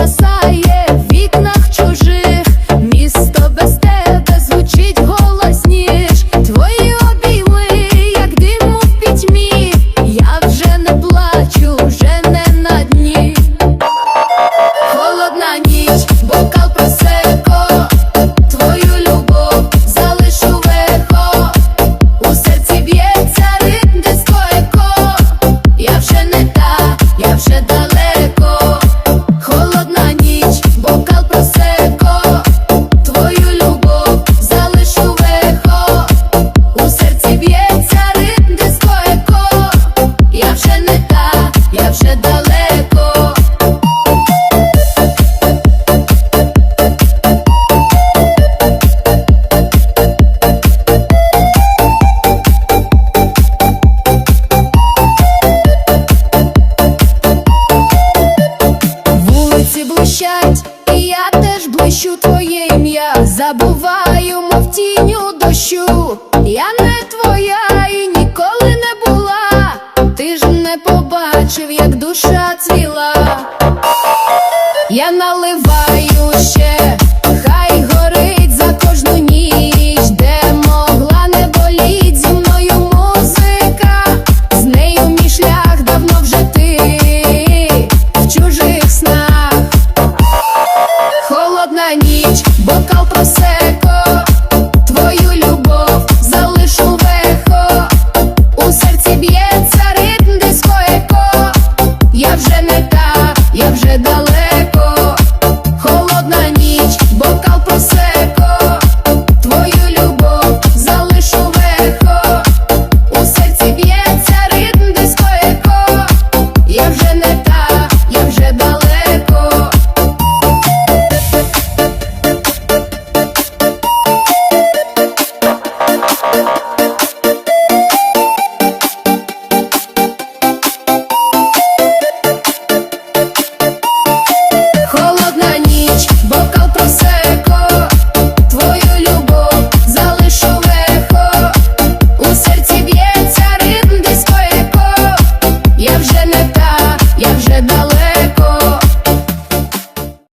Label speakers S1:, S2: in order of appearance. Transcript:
S1: the sun. вже далеко. Вулиці блищать, і я теж блищу твоє ім'я. Забуваю, мов тіню дощу. Я не твоя і ніколи не була. Ти ж не побачив я душа цвіла. Я наливаю ще, хай